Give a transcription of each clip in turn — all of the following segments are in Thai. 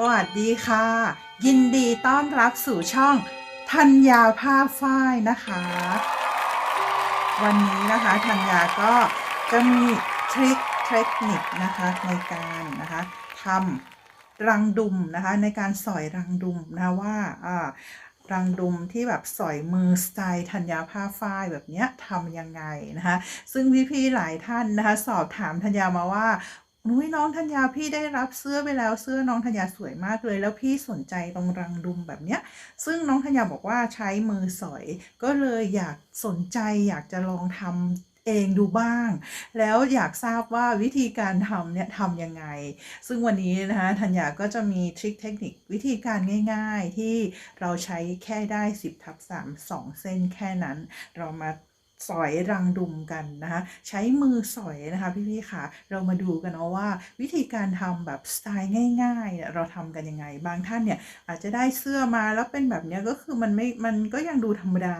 สวัสดีค่ะ ยินดีต้อนรับสู่ช่องธัญญาภาพฝ้ายนะคะ วันนี้นะคะธัญญาก็จะมีทริคเทคนิคนะคะในการนะคะทำรังดุมนะคะในการสอยรังดุมนะว่าอ่ารังดุมที่แบบสอยมือสไตล์ธัญญาผ้าฝ้ายแบบเนี้ยทำยังไงนะคะ ซึ่งพี่ๆหลายท่านนะคะ สอบถามธัญญามาว่า นุ้ยน้องธัญญาพี่ได้รับเสื้อไปแล้วเสื้อน้องธัญญาสวยมากเลย แล้วพี่สนใจตรงรังดุมแบบเนี้ย ซึ่งน้องธัญญาบอกว่าใช้มือสอย ก็เลยอยากสนใจอยากจะลองทำเองดูบ้าง แล้วอยากทราบว่าวิธีการทำเนี่ยทำยังไง ซึ่งวันนี้นะคะธัญญาก็จะมีทริคเทคนิควิธีการง่าย ๆ ที่เราใช้แค่ได้ 10ทับ3 2 เส้นแค่นั้น เรามา สอยรังดุมกันนะคะใช้มือสอยนะคะพี่ๆค่ะ เรามาดูกันเนาะว่าวิธีการทำแบบสไตล์ง่ายๆเนี่ยเราทำกันยังไง บางท่านเนี่ยอาจจะได้เสื้อมาแล้วเป็นแบบเนี้ยก็คือมันไม่มันก็ยังดูธรรมดา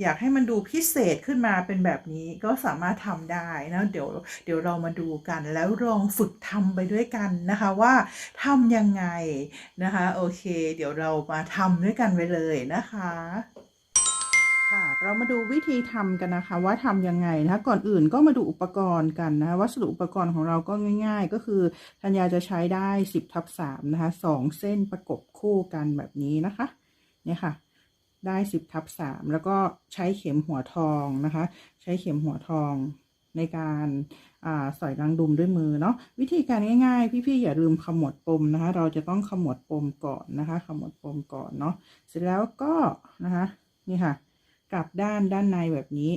อยากให้มันดูพิเศษขึ้นมาเป็นแบบนี้ก็สามารถทำได้นะเดี๋ยวเดี๋ยวเรามาดูกันแล้วลองฝึกทำไปด้วยกันนะคะว่าทำยังไงนะคะโอเค เดี๋ยวเรามาทำด้วยกันไปเลยนะคะ ค่ะเรามาดูวิธีทำกันนะคะ ว่าทำยังไงนะคะก่อนอื่นก็มาดูอุปกรณ์กันนะคะวัสดุอุปกรณ์ของเราก็ง่าย ๆ ก็คือธัญญาจะใช้ได้ 10ทับ3นะคะสองเส้นประกบคู่กันแบบนี้นะคะเนี่ยค่ะ ได้ 10ทับ3แล้วก็ใช้เข็มหัวทองนะคะ ใช้เข็มหัวทองในการสอยรังดุมด้วยมือเนาะวิธีการง่ายๆ พี่ๆอย่าลืมขมวดปมนะคะ เราจะต้องขมวดปมก่อนนะคะ ขมวดปมก่อนเนาะเสร็จแล้วก็นะคะนี่ค่ะ กลับด้านด้านในแบบนี้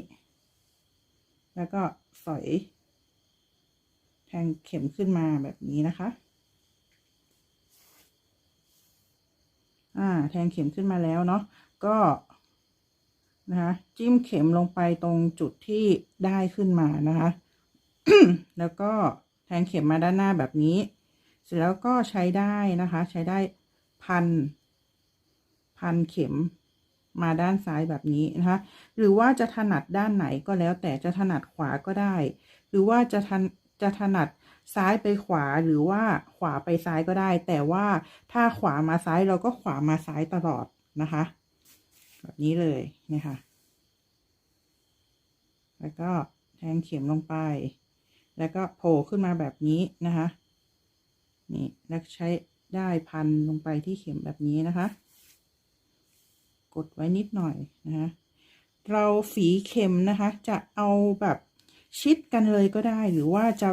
แล้วก็สอย แทงเข็มขึ้นมาแบบนี้นะคะ อ่า แทงเข็มขึ้นมาแล้วเนาะ ก็นะคะจิ้มเข็มลงไปตรงจุดที่ได้ขึ้นมานะคะ แล้วก็แทงเข็มมาด้านหน้าแบบนี้ เสร็จแล้วก็ใช้ได้นะคะ ใช้ได้พัน พันเข็ม มาด้านซ้ายแบบนี้นะคะ หรือว่าจะถนัดด้านไหนก็แล้วแต่จะถนัดขวาก็ได้ หรือว่าจะทันจะถนัดซ้ายไปขวาหรือว่าขวาไปซ้ายก็ได้ แต่ว่าถ้าขวามาซ้ายเราก็ขวามาซ้ายตลอดนะคะ แบบนี้เลยนะคะแล้วก็แทงเข็มลงไป แล้วก็โผล่ขึ้นมาแบบนี้นะคะ นี่แล้วใช้ได้พันลงไปที่เข็มแบบนี้นะคะ กดไว้นิดหน่อยนะคะเราฝีเข็มนะคะ จะเอาแบบชิดกันเลยก็ได้ หรือว่าจะ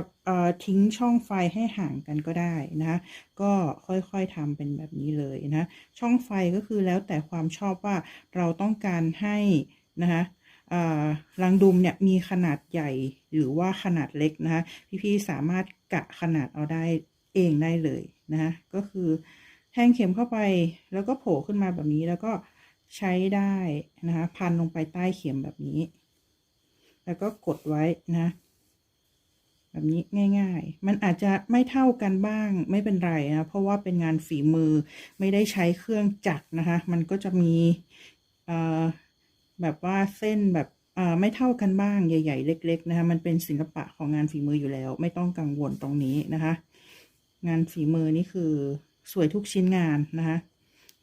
ทิ้งช่องไฟให้ห่างกันก็ได้นะคะก็ค่อยๆทำเป็นแบบนี้เลยนะช่องไฟก็คือแล้วแต่ความชอบว่าเราต้องการให้นะคะรังดุมเนี่ยมีขนาดใหญ่หรือว่าขนาดเล็กนะคะพี่ๆสามารถกะขนาดเอาได้เองได้เลยนะคะก็คือแทงเข็มเข้าไปแล้วก็โผล่ขึ้นมาแบบนี้แล้วก็ ใช้ได้นะคะพันลงไปใต้เข็มแบบนี้ แล้วก็กดไว้นะ แบบนี้ง่าย ๆ มันอาจจะไม่เท่ากันบ้างไม่เป็นไรนะเพราะว่าเป็นงานฝีมือไม่ได้ใช้เครื่องจักรนะคะ มันก็จะมีแบบว่าเส้นแบบไม่เท่ากันบ้างใหญ่ ๆ เล็ก ๆ นะคะมันเป็นศิลปะของงานฝีมืออยู่แล้ว ไม่ต้องกังวลตรงนี้นะคะ งานฝีมือนี่คือสวยทุกชิ้นงานนะคะ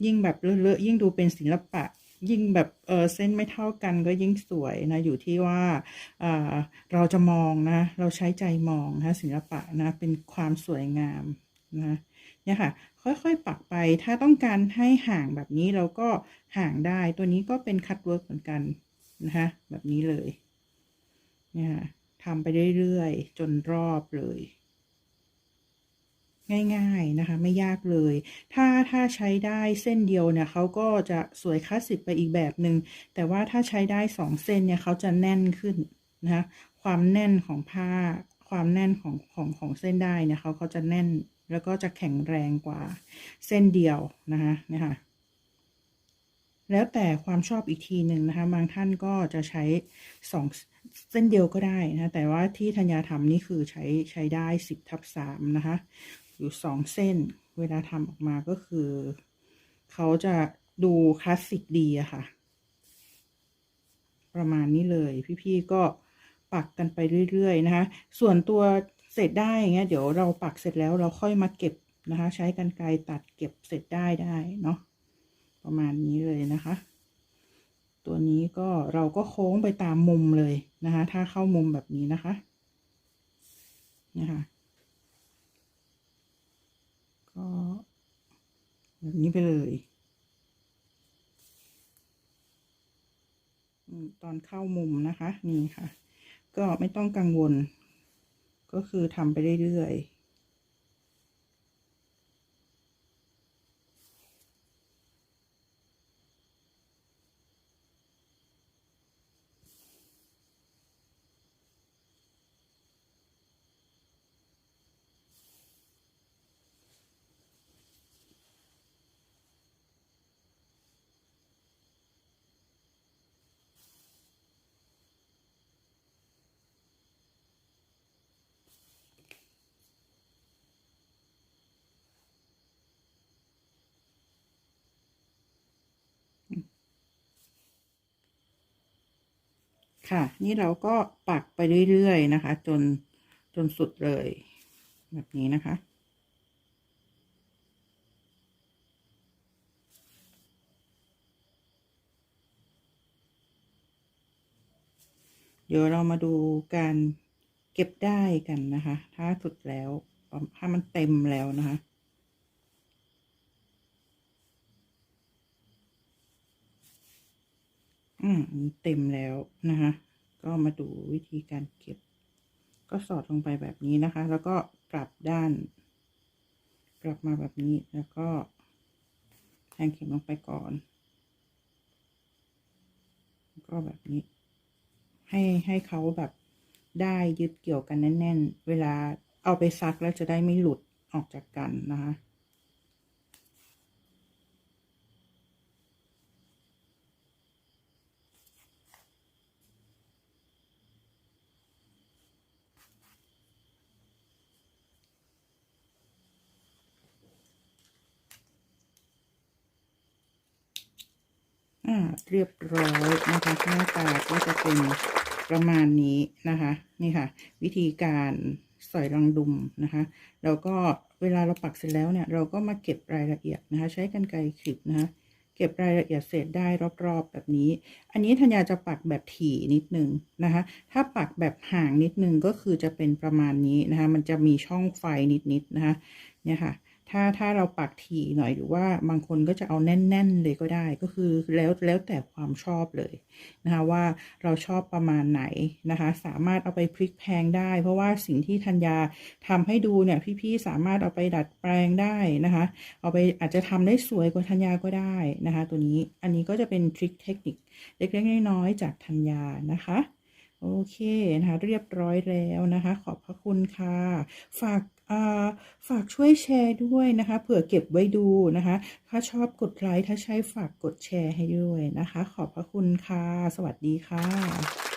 ยิ่งแบบเลอะๆยิ่งดูเป็นศิลปะ ยิ่งแบบเออเส้นไม่เท่ากันก็ยิ่งสวยนะ อยู่ที่ว่าเออเราจะมองนะ เราใช้ใจมองนะศิลปะนะ เป็นความสวยงามนะเนี่ยค่ะ ค่อยๆ ปักไป ถ้าต้องการให้ห่างแบบนี้เราก็ห่างได้ ตัวนี้ก็เป็นคัตเวิร์กเหมือนกันนะคะแบบนี้เลย เนี่ยทำไปเรื่อยๆ จนรอบเลย ง่ายๆนะคะไม่ยากเลย ถ้าถ้าใช้ได้เส้นเดียวเนี่ยเขาก็จะสวยคลาสสิกไปอีกแบบหนึง่งแต่ว่าถ้าใช้ได้สองเส้นเนี่ยเขาจะแน่นขึ้นนะคะความแน่นของผ้า ความแน่นของของของเส้นได้เนี่ยเขาเขาจะแน่นแล้วก็จะแข็งแรงกว่าเส้นเดียวนะคะเนี่ยค่ะแล้วแต่ความชอบอีกทีหนึ่งนะคะบางท่านก็จะใช้สองเส้นเดียวก็ได้นะ แต่ว่าที่ธัญญาทำนี่คือใช้ใช้ได้สิบทับสามนะคะ อยู่สองเส้น เวลาทำออกมาก็คือ เขาจะดูคลาสสิกดีอะค่ะ ประมาณนี้เลย พี่ๆก็ปักกันไปเรื่อยๆนะคะ ส่วนตัวเสร็จได้เงี้ยเดี๋ยวเราปักเสร็จแล้วเราค่อยมาเก็บนะคะ ใช้กันไกรตัดเก็บเสร็จได้ได้เนาะประมาณนี้เลยนะคะ ตัวนี้ก็เราก็โค้งไปตามมุมเลยนะคะ ถ้าเข้ามุมแบบนี้นะคะนะคะ ก็ แบบนี้ไปเลยตอนเข้ามุมนะคะ นี่ค่ะ ก็ไม่ต้องกังวล ก็คือทำไปเรื่อยๆ ค่ะ นี่เราก็ปักไปเรื่อยๆนะคะ จนจนสุดเลย แบบนี้นะคะเดี๋ยวเรามาดูการเก็บได้กันนะคะ ถ้าสุดแล้ว ถ้ามันเต็มแล้วนะคะ อืมเต็มแล้วนะคะ ก็มาดูวิธีการเก็บ ก็สอดลงไปแบบนี้นะคะ แล้วก็กลับด้าน กลับมาแบบนี้แล้วก็แทงเข็มลงไปก่อน ก็แบบนี้ ให้ให้เขาแบบได้ยึดเกี่ยวกันแน่น ๆ เวลาเอาไปซักแล้วจะได้ไม่หลุดออกจากกันนะคะ เรียบร้อยนะคะหน้าตาก็จะเป็นประมาณนี้นะคะ นี่ค่ะ วิธีการใสอยรังดุมนะคะแล้วก็เวลาเราปักเสร็จแล้วเนี่ย เราก็มาเก็บรายละเอียดนะคะ ใช้กรรไกรคลิปนะคะเก็บรายละเอียดเศษได้รอบๆแบบนี้ อันนี้ธัญญาจะปักแบบถี่นิดนึงนะคะ ถ้าปักแบบห่างนิดนึงก็คือจะเป็นประมาณนี้นะคะ มันจะมีช่องไฟนิดๆนะคะ เนี่ยค่ะ ถ้าถ้าเราปักถี่หน่อยหรือว่าบางคนก็จะเอาแน่น ๆ เลยก็ได้ก็คือแล้วแล้วแต่ความชอบเลยนะคะว่าเราชอบประมาณไหนนะคะ สามารถเอาไปพลิกแพลงได้ เพราะว่าสิ่งที่ธัญญาทำให้ดูเนี่ยพี่ๆสามารถเอาไปดัดแปลงได้นะคะ เอาไปอาจจะทำได้สวยกว่าธัญญาก็ได้นะคะ ตัวนี้อันนี้ก็จะเป็นทริคเทคนิคเล็กๆน้อยๆจากธัญญานะคะโอเคนะคะเรียบร้อยแล้วนะคะ ขอบพระคุณค่ะ ฝาก ฝากช่วยแชร์ด้วยนะคะ เผื่อเก็บไว้ดูนะคะ ถ้าชอบกดไลค์ถ้าใช่ฝากกดแชร์ให้ด้วยนะคะ ขอบพระคุณค่ะ สวัสดีค่ะ